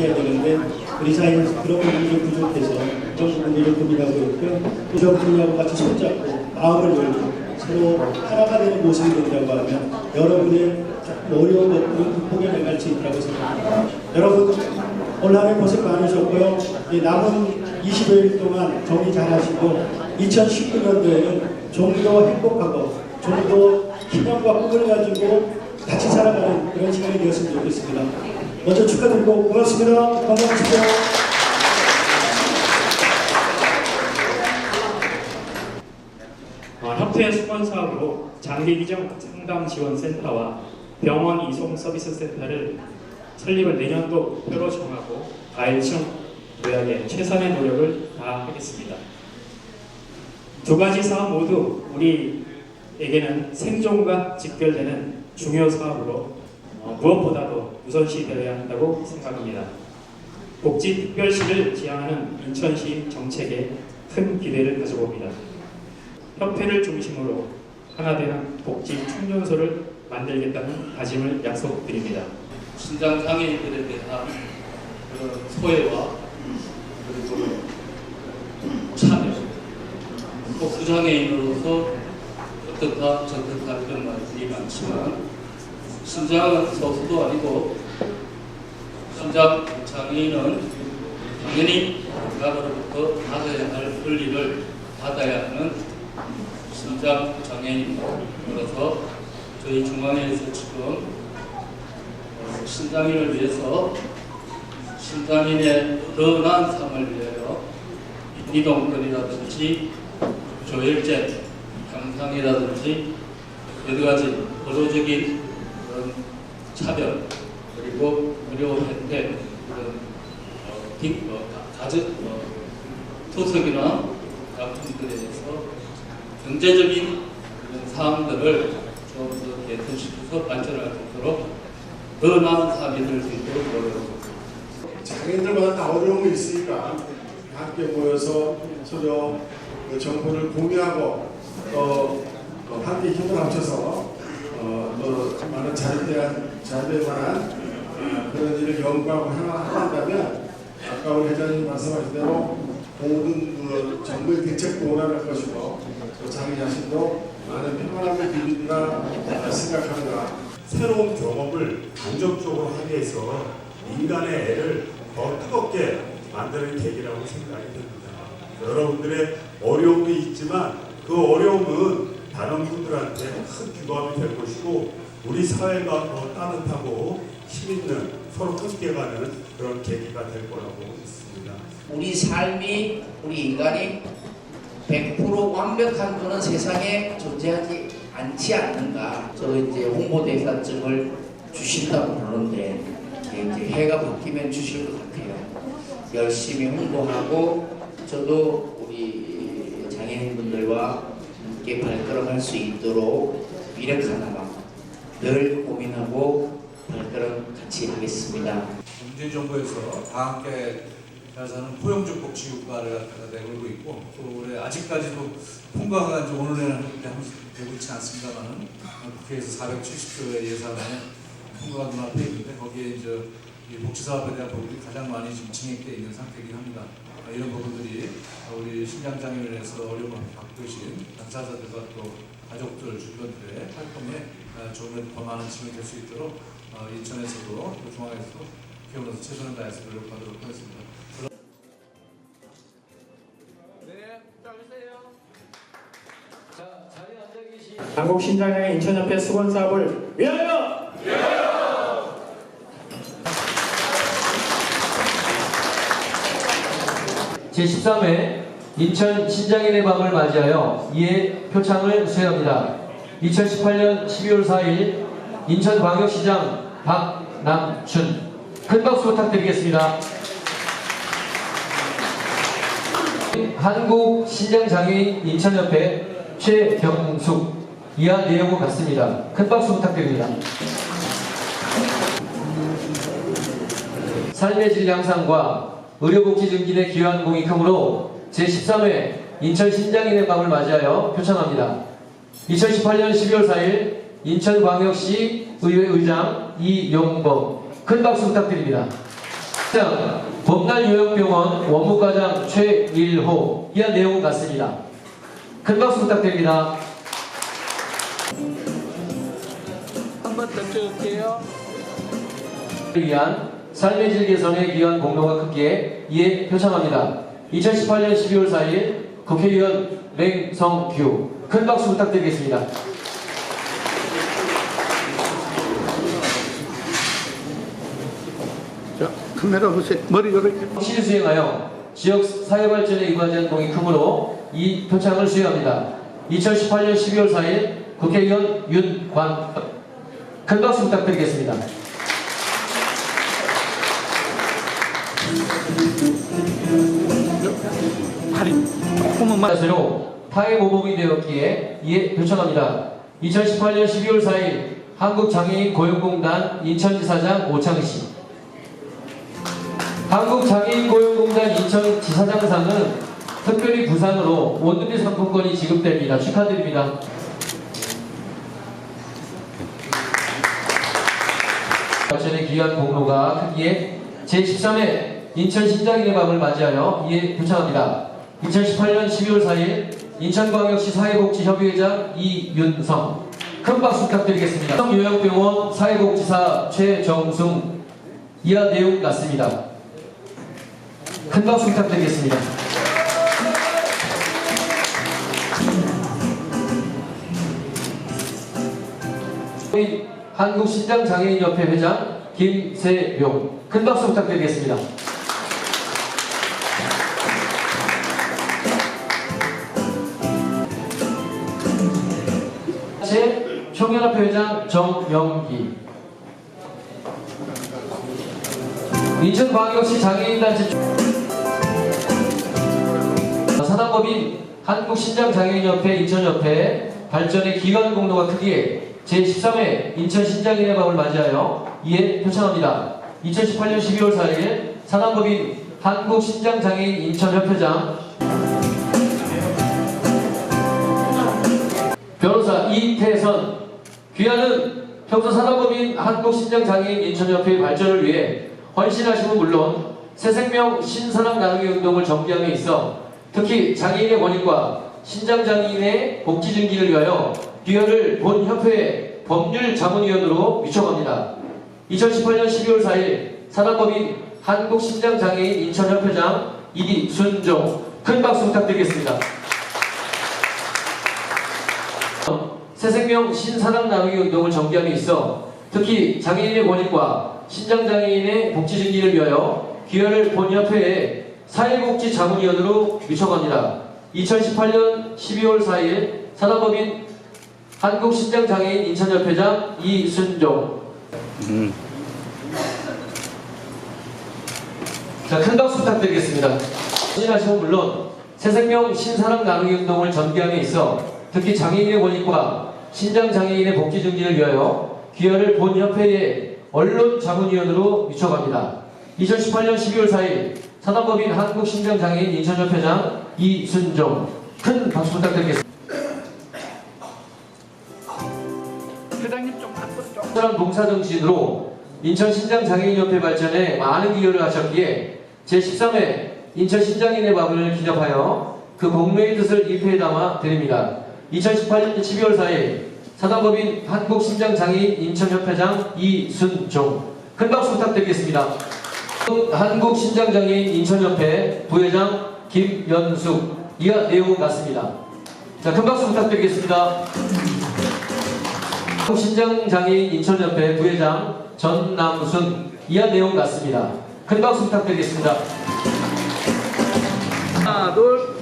해야 되는데 우리 사회에서 그런 부분이 좀 부족해서 그런 부분들을 고민하고 있고요. 이런 분야하고 같이 손잡고 마음을 열고 서로 하나가 되는 모습이 된다고 하면 여러분의 어려운 것들은 극복해 나갈 수 있다고 생각합니다. 여러분 오늘 하루 고생 많으셨고요. 이 남은 20여일 동안 정리 잘 하시고 2019년도에는 좀 더 행복하고 좀 더 희망과 꿈을 가지고 같이 살아가는 그런 시간이 되었으면 좋겠습니다. 먼저 축하드리고 고맙습니다. 건강하십시오. 어, 협회 수건 사업으로 장기 기증 상담 지원 센터와 병원 이송 서비스 센터를 설립을 내년도 목표로 정하고 가해층 요약에 최선의 노력을 다하겠습니다. 두 가지 사업 모두 우리에게는 생존과 직결되는 중요 사업으로 어, 무엇보다도 우선시 되어야 한다고 생각합니다. 복지특별시를 지향하는 인천시 정책에 큰 기대를 가져봅니다. 협회를 중심으로 하나 되는 복지 충전소를 만들겠다는 다짐을 약속드립니다. 신장 장애인들에 대한 그런 소외와 그리고 참여 또 부장애인으로서 어떻다 저떻다 이런 말들이 많지만 신장은 소수도 아니고 신장 장애인은 당연히 국가로부터 받아야 할 권리를 받아야 하는 신장 장애인으로서 저희 중앙에서 지금 어, 신장인을 위해서 신장인의 더 나은 삶을 위하여 이동권이라든지 조혈제, 강상이라든지 여러 가지 의료적인 그런 차별 그리고 혜택 그런 어, 빅, 어, 가- 가정 어, 투석이나 약품들에 대해서 경제적인 그런 사항들을 좀더 개선시켜서 발전할 수 있도록 더 나은 삶이 될 수 있도록 노력하겠습니다. 장애인들마다 다 어려움이 있으니까 함께 모여서 서로 그 정보를 공유하고 또, 또 함께 힘을 합쳐서 어, 또 많은 잘될 잘될 만한 어, 그런 일을 연구하고 해나간다면 아까 우리 회장님 말씀하신 대로 모든 그 정부의 대책도 원활할 것이고 또 자기 자신도 많은 평안함을 누린다 생각합니다. 새로운 경험을 긍정적으로 하기 위해서 인간의 애를 더 뜨겁게 만드는 계기라고 생각이 듭니다. 여러분들의 어려움이 있지만 그 어려움은 다른 분들한테 큰 규범이 될 것이고 우리 사회가 더 따뜻하고 힘있는 서로 함께 가는 그런 계기가 될 거라고 믿습니다. 우리 삶이 우리 인간이 100% 완벽한 분은 세상에 존재하지 않지 않는가. 저 이제 홍보대사증을 주신다고 그러는데 이제 해가 바뀌면 주실 것 같아요. 열심히 홍보하고 저도 우리 장애인분들과 함께 발걸음할 수 있도록 미력하나마 늘 고민하고 발걸음 같이 하겠습니다. 문재인 정부에서 다 함께 잘 사는 포용적 복지국가를 갖다가 내걸고 있고 또 올해 아직까지도 통과가 이제 오늘에는 되고 있지 않습니다만은 국회에서 470조의 예산에 통과가 눈앞에 있는데 거기에 이제 이 복지사업에 대한 부분이 가장 많이 지금 진행되어 있는 상태이긴 합니다. 아, 이런 부분들이 우리 신장장애인에서 어려움을 겪고 계신 당사자들과 또 가족들 주변들의 활동에 아, 조금 더 많은 지원이 될 수 있도록 어, 인천에서도 또 중앙에서도 기원해서 최선을 다해서 노력하도록 하겠습니다. 한국 신장의 인천협회 수건 사업을 위하여! 제13회 인천 신장인의 밤을 맞이하여 이에 표창을 수여합니다. 2018년 12월 4일 인천광역시장 박남춘 큰 박수 부탁드리겠습니다. 한국 신장장애인 인천협회 최경숙 이하 내용은 같습니다. 큰 박수 부탁드립니다. 삶의 질 향상과 의료복지 증진에 기여한 공익금으로 제13회 인천 신장인의 밤을 맞이하여 표창합니다. 2018년 12월 4일 인천광역시 의회 의장 이용범 큰 박수 부탁드립니다. 장 범날요양병원 원무과장 최일호 이한 내용은 같습니다. 큰 박수 부탁드립니다. 위한 삶의 질 개선에 기여한 공로가 크기에 이에 표창합니다. 2018년 12월 4일 국회의원 맹성규 큰 박수 부탁드리겠습니다. 자, 카메라 보세요. 머리 이렇게. 실시 수행하여 지역 사회 발전에 이바지한 공이 크므로 이 표창을 수여합니다. 2018년 12월 4일 국회의원 윤관 큰 박수 부탁드리겠습니다. 팔이 조금만. 자세로 타의 모범이 되었기에 이에 표창합니다. 2018년 12월 4일 한국장애인 고용공단 인천지사장 오창시 한국장애인 고용공단 인천지사장상은 특별히 부상으로 온누리 상품권이 지급됩니다. 축하드립니다. 발전에 귀한 공로가 크기에 제13회 인천 신장인의 밤을 맞이하여 이에 표창합니다. 2018년 12월 4일 인천광역시 사회복지협의회장 이윤성 큰 박수 부탁드리겠습니다. 요양병원 사회복지사 최정승 이하 내용 같습니다. 큰 박수 부탁드리겠습니다. 한국신장장애인협회 회장 김세용 큰 박수 부탁드리겠습니다. 총연합회 회장 정영기 인천광역시 장애인단체 사단법인 한국신장장애인협회 인천협회 발전의 기관 공로가 크기에 제13회 인천신장인의 밤을 맞이하여 이에 표창합니다. 2018년 12월 4일 사단법인 한국신장장애인 인천협회장 변호사 이태선 귀하는 평소 사단법인 한국신장장애인 인천협회의 발전을 위해 헌신하심은 물론 새생명 신선한 나누기 운동을 전개함에 있어 특히 장애인의 권익과 신장장애인의 복지 증진을 위하여 귀하를 본 협회의 법률 자문위원으로 위촉합니다. 2018년 12월 4일 사단법인 한국신장장애인 인천협회장 이순종 큰 박수 부탁드리겠습니다. 새생명 신사랑 나누기 운동을 전개함에 있어 특히 장애인의 권익과 신장장애인의 복지 증진을 위하여 귀하를 본협회의 사회복지 자문위원으로 위촉합니다. 2018년 12월 4일 사단법인 한국신장장애인 인천협회장 이순종 자, 큰 박수 부탁드리겠습니다. 신하시면 물론 새생명 신사랑 나누기 운동을 전개함에 있어 특히 장애인의 권익과 신장장애인의 복지 증진을 위하여 귀하를 본협회의 언론 자문위원으로 위촉합니다. 2018년 12월 4일 사단법인 한국신장장애인 인천협회장 이순종 큰 박수 부탁드리겠습니다. 회장님 좀 좀. 특별한 봉사정신으로 인천신장장애인협회 발전에 많은 기여를 하셨기에 제13회 인천신장인의 밤을 기념하여 그 공로의 뜻을 잎에 담아 드립니다. 2018년 12월 4일 사단법인 한국신장장애인 인천협회장 이순종 큰 박수 부탁드리겠습니다. 한국신장장애인 인천협회 부회장 김연숙 이하 내용은 같습니다. 자, 큰 박수 부탁드리겠습니다. 신장장애인 인천협회 부회장 전남순 이하 내용 같습니다. 큰 박수 부탁드리겠습니다. 하나, 둘.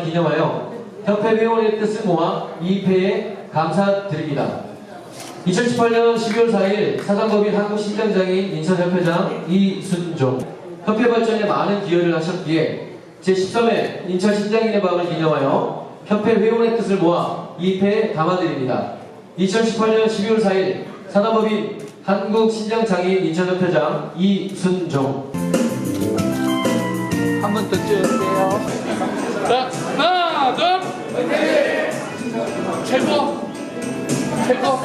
기념하여 협회 회원의 뜻을 모아 이회에 감사드립니다. 2018년 12월 4일 사단법인 한국신장장애인 인천협회장 이순종 협회 발전에 많은 기여를 하셨기에 제13회 인천신장인의 밤을 기념하여 협회 회원의 뜻을 모아 이회에 담아드립니다. 2018년 12월 4일 사단법인 한국신장장애인 인천협회장 이순종 한번 한번더 찍어주세요. 자, 하나, 둘, 최고, 최고.